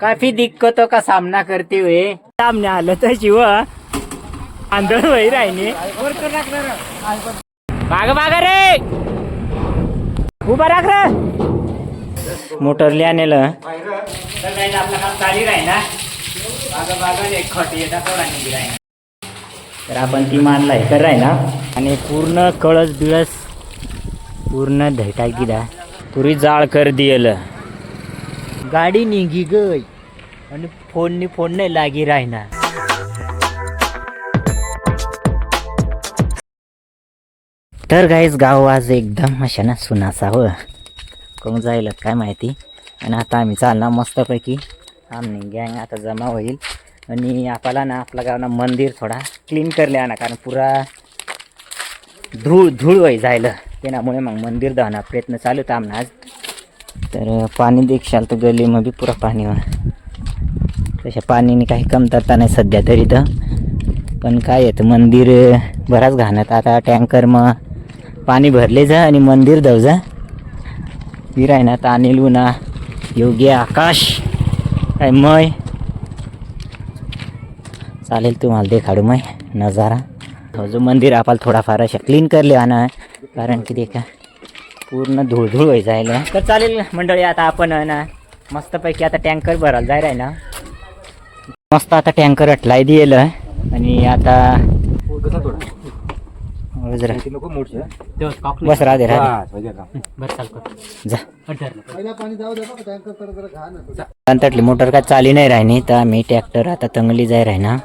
काफी दिक्कतों का सामना करते हुए सामने आलं तर शिव आंधळ वही राहिने बाग बाग रे! उभा राख रे! मोटरले आणलं. आपलं काम चाली राही ना बागा बागा एक खट येतात तर आपण ती मानलाय कर राही ना. आणि पूर्ण कळस बिळस पूर्ण धैटा गिदा पुरी जाळ कर दियल. गाडी निघी गय. आणि फोननी फोन नाही लागी राहीना तर गाईच गाव आज एकदम अशा ना सुनासावं हो. कोण जाईल काय माहिती? आणि आता आम्ही चालणार मस्तपैकी. आम्ही गँग आता जमा होईल. आणि आपल्याला ना आपल्या गावना मंदिर थोडा क्लीन करले ना कारण पुरा धूळ धूळ होई जायला. त्यामुळे मग मंदिर धावणार प्रयत्न चालू होता आमना आज. तर पाणी देखशाल तर गलीमध्ये पुरा पाणी तशा पाणीने काही कमतरता नाही सध्या तरी तर. पण काय येतं मंदिर बराच घाणत. आता टँकर मग पाणी भरले जा आणि मंदिर धाव जा. विरायनाथ ना तानील उन्हा योग्य आकाश काय मय? चालेल तुम्हाला देखाडू मय नजारा. हो, जो मंदिर आपल्याला थोडाफार अशा क्लीन करले ना कारण की ते का पूर्ण धूळधूळ होई जायला तर चालेल मंडळी आता आपण आहे ना मस्तपैकी आता टँकर भरायला जायला आहे ना मस्त आता टँकर अटलाय दिल आणि आता बस राधे राधे तटली मोटर काय चाली नाही राहिनी तर आम्ही ट्रॅक्टर आता तंगली जाय राहिना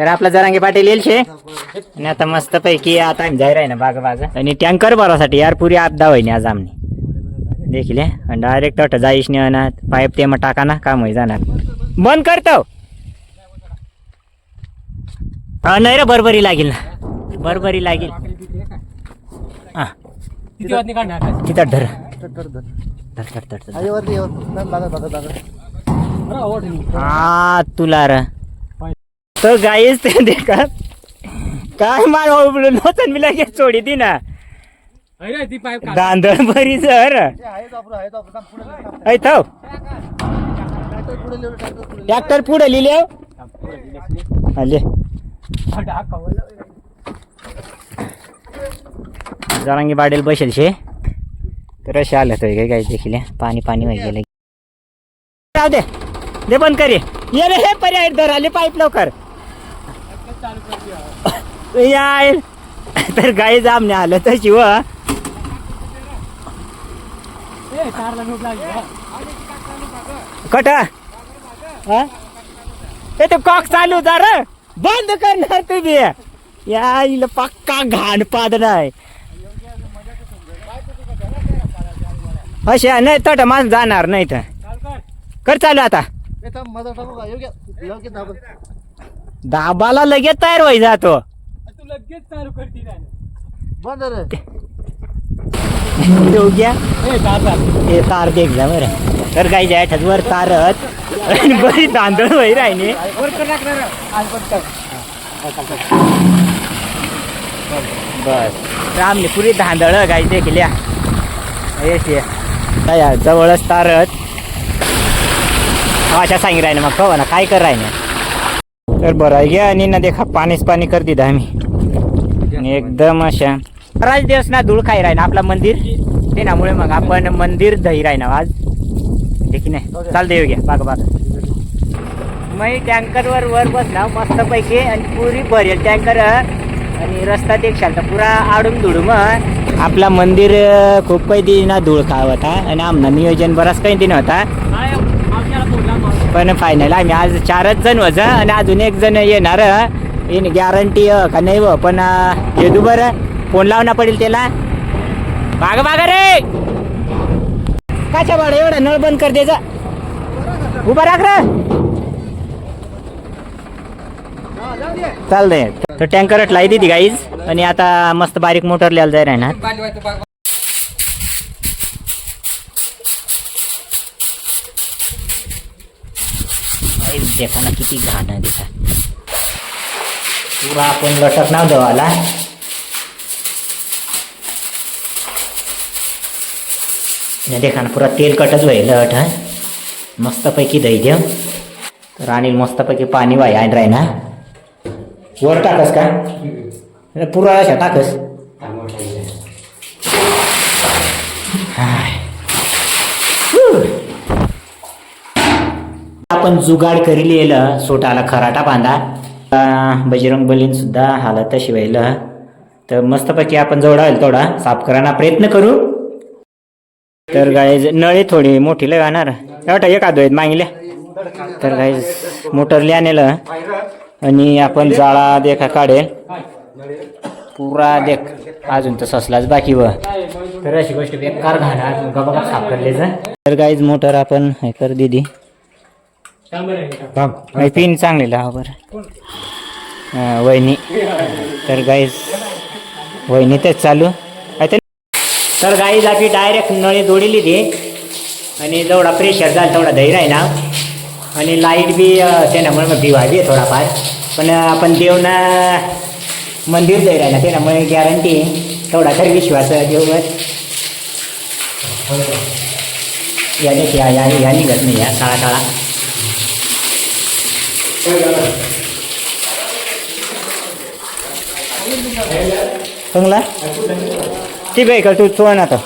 तर आपला जरांगे पाटील येईल शे. आणि आता मस्त पैकी आता आम्ही जाय राहिना बाग बाग. आणि टँकर भरासाठी यार पुरी आपदा होईनी आज आमनी. देखील आणि डायरेक्ट अट जाईश नाही आणत पाईप ते मग टाका ना काम होई जाणार. बंद करतो. हा नाही रे बरबरी लागेल ना. बरबरी लागेल. हा. तिथं धर. धर धर धर. धर हा तुला र. तर गायच ते देखत काय मार नोचन मी लगेच सोडी ती ना. दांदळ बरी जर ऐथव ट्रॅक्टर पुढे लिहिले आले जरांगी बाडेल बसेल शे. तर असे आलं तर काय काय देखील पाणी पाणी गेलं राहू दे. दे बंद कर ये ये रे हे पर्याय धर आले पाईप लवकर. याय तर गाई जामने आलं तर शिव कट. हा? ए ते कॉक चालू जा रे. बंद करणार तुम्ही. या इला पक्का घाण पादणार अशा नाही तट माणूस जाणार नाही तर. कर. चालू आता. दाबाला लगेच तयार व्हाय जातो. योग्य हे तार देख जा बरं. तर काही जाय वर तारत आणि बरी तांदळ वही राहिने बस रामने पुरी धांदळ गाई देखल्या येस ये काय जवळच तारत. अशा सांगी राहिने मग कवा ना काय कर राहिने तर बरं आहे. घ्या आणि ना देखा पाणीच पाणी कर दिलं आम्ही. आणि एकदम अशा. राज दिवस ना धूळ खाई राहिना आपला मंदिर ते नामुळे मग आपण मंदिर दही राहिना आज. देखील नाही? चाल देऊ घ्या बाग बाग. मग टँकरवर वर बसला मस्त पैकी आणि पुरी भरेल टँकर आणि रस्ता देखशाल. तर पुरा आडून धुडून मग आपला मंदिर खूप काही दिन धूळ खाव होता आणि आमना नियोजन बराच काही दिन होता. पण फायनल आम्ही आज चारच जण होत आणि अजून एक जण येणार इन गॅरंटी का नाही व पण अं, येदू बरं. फोन लावणं पडेल त्याला. बाग बाग रे! काच्या बाळ एवढा नळ बंद कर द्यायचा उभा राख रे. चालतंय. तर टँकर लाई दिली गाईज आणि आता मस्त बारीक मोटर लिहायला जाय राहणार गाईज देखा ना किती घाण आहे देखा पुरा आपण लटक नाव देवाला. देखा ना पुरा तेलकटच व्हायला अट मस्तपैकी दही देव तर आणि मस्तपैकी पाणी वाय आणि राय ना वर टाकस का? पुरा अशा टाकस हाय. आपण जुगाड करी लिहिलं सोटाला खराटा बांधा. बजरंग बलीन सुद्धा हालत शिवायलं तर मस्तपैकी आपण जवळ होईल तेवढा साफ करायला प्रयत्न करू. तर गाय नळी थोडी मोठी लय राहणार एवढा एक आदो आहेत मागल्या तर गाय मोटरली आणलं. आणि आपण जाळा देखा काढेल. पुरा देख. अजून तर ससलाच बाकी व. तर अशी गोष्ट बेकार घाणार बघा साफ करले तर गाईज मोटर आपण हे कर दिदी. पिन चांगली लावा बरं. हा, वहिनी. तर गाईज वहिनी तेच चालू. आहे ते- तर गाईज आपली डायरेक्ट नळी जोडली ती. आणि जेवढा प्रेशर झाला तेवढा धैर्य आहे ना. आणि लाइट बी अं, त्याच्यामुळे मग भिवावी आहे थोडाफार. पण आपण देवना मंदिर धैर्य आहे ना त्याच्यामुळे गॅरंटी तेवढा तरी विश्वास आहे देववर. या देखी या या या निघत नाही या काळा काळा चांगला ठीक आहे का तू चोळ ना आता?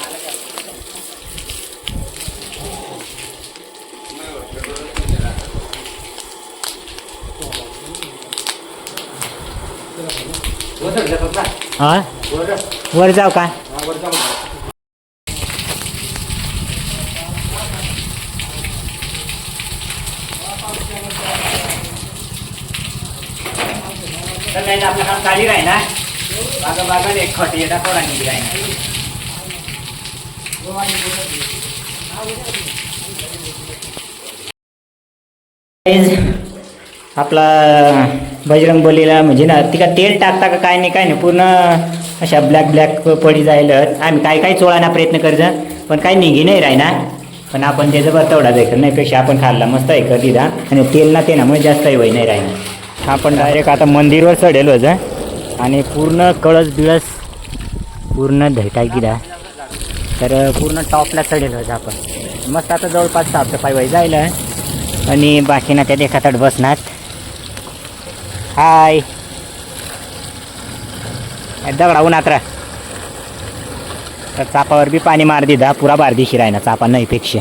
हा? वर जाऊ का? तर नाही आपलं काम चाली राही ना बागा बागा एक खट येता कोणा निघी राही आपला बजरंग बोलीला म्हणजे ना तिका तेल टाकता का काय नाही काय नाही पूर्ण अशा ब्लॅक ब्लॅक पडी जाईल आम्ही काय काय चोळायला प्रयत्न करजा पण काही निघी नाही राही ना. पण आपण त्याचं बरं तेवढा जायचं नाहीपेक्षा आपण खाल्ला मस्त आहे कर आणि तेल ना ते तेनामुळे जास्त वय नाही हा आपण डायरेक्ट आता मंदिरवर चढेल होतं आणि पूर्ण कळस बिळस पूर्ण धैटाय किडा तर पूर्ण टॉपला चढेल आपण. मस्त आता जवळपास साफसफाई व्हाय जायला आणि बाकीना त्या देखातड बसणार. हाय. दगडा उन्हात तर चापावर बी पाणी मार दिदा पुरा बारदिशी राही चापा नाही पेक्षा.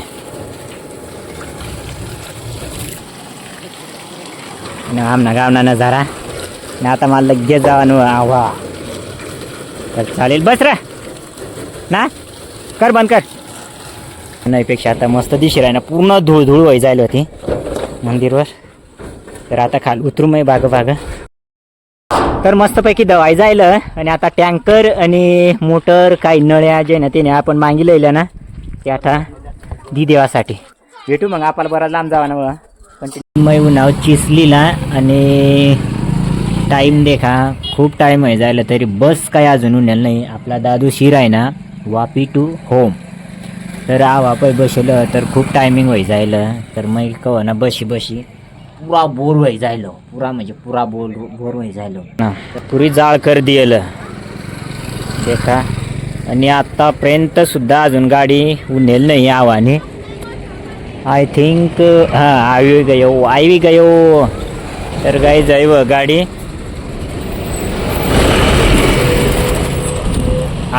आमना गावना नजारा. आणि आता मला लगेच जावा न आवा तर चालेल बस रा. ना? कर बंद कर. नाही आता मस्त दिशी राही ना पूर्ण धूळ धूळ व्हाय जायला होती मंदिरवर. तर आता खाल उतरू मग बाग बाग. तर मस्तपैकी दवाई जायलं आणि आता टँकर आणि मोटर काही नळ्या जे ना त्याने आपण मागितलेल्या ना ते आता दी देवासाठी. भेटू मग आपल्याला बरा लांब जावा ना बघा पण ते मै नाव चिसलीला आणि टाईम देखा खूप टाईम आहे जायला तरी. बस काय अजून उन्हेल नाही. आपला दादू शिर आहे ना वापी टू होम तर आवापय बसलं तर खूप टायमिंग होई जायला. तर मग कव ना बशी बशी पुरा बोर व्हाय जायलो. पुरा म्हणजे पुरा बोर बोर व्हाय जायलो. ना पुरी जाळ कर दियल. देखा. आणि आतापर्यंत सुद्धा अजून गाडी उन्हेल नाही आवाने. आय थिंक हां आवी गयो आयवी गयो. तर गाई जाईव गाडी.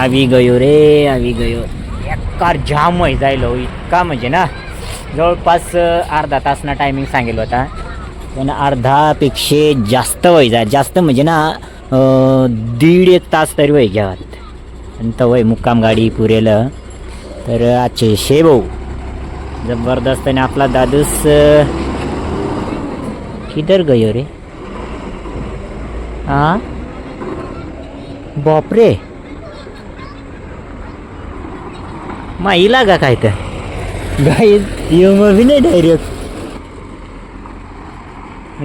आवी गयो रे आवी गयो. कार जाम व्हाय जायलो इतका म्हणजे ना? जवळपास अर्धा तासना टायमिंग सांगेल होता. पण अर्धापेक्षा जास्त वय जा जास्त म्हणजे ना दीड एक तास तरी वय घ्यावात आणि तवय मुक्काम गाडी पुरेल. तर आजचे शे भाऊ. जबरदस्त आणि आपला दादूस किधर गयो रे? हा बापरे! माईला का काय तर? गाई नाही डायरेक्ट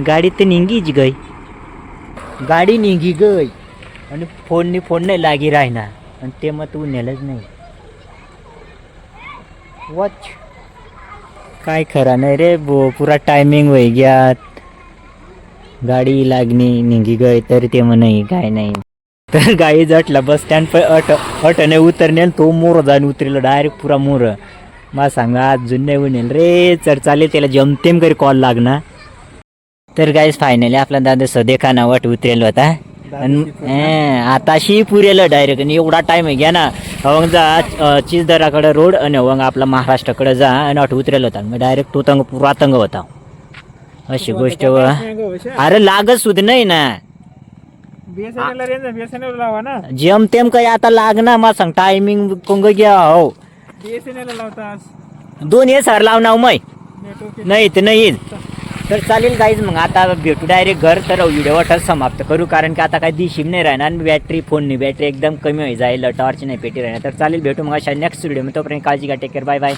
गाडी तर निघीच गई. गाडी निघी गई. आणि फोननी फोन नाही लागी राहणार आणि ते मग तू नेलंच नाही. वॉच काय खरा नाही रे बो पुरा टायमिंग वय ग्यात. गाडी लागणी निघी गय तर ते मग काय नाही. तर गाई जटला बस स्टँड पण अट अटने उतरणे तो मोर जाऊन उतरला डायरेक्ट पुरा मोर. मला सांगा अजून नाही म्हणेल रे चर चालेल त्याला जमतेम करी कॉल लागणार. तर गाईज फायनली आपला दादा सदेखा ना वाट उतरेल होता. आताशी पुरेल डायरेक्ट आणि एवढा टाइम आहे घ्या ना. अवंग जा चिजदराकडे रोड आणि अवंग आपला महाराष्ट्राकडे जा आणि वाट उतरेल होता. मग डायरेक्ट तो तंग पुरा तंग होता. अशी गोष्ट अरे लागत सुद्धा नाही ना. ना जमतेम काही आता लागणार मला सांग टायमिंग कोंग घ्या हो. दोन हे सर लावणार मै नाही तर नाही तर चालेल काहीच मग आता भेटू डायरेक्ट घर तर व्हिडिओ वाटत समाप्त करू. कारण की आता काही दिशीम नाही राहणार आणि बॅटरी फोननी बॅटरी एकदम कमी होई जाईल टॉर्च नाही पेटी राहणार. तर चालेल भेटू मग अशा नेक्स्ट व्हिडिओ तोपर्यंत काळजी घ्या टेक केअर बाय बाय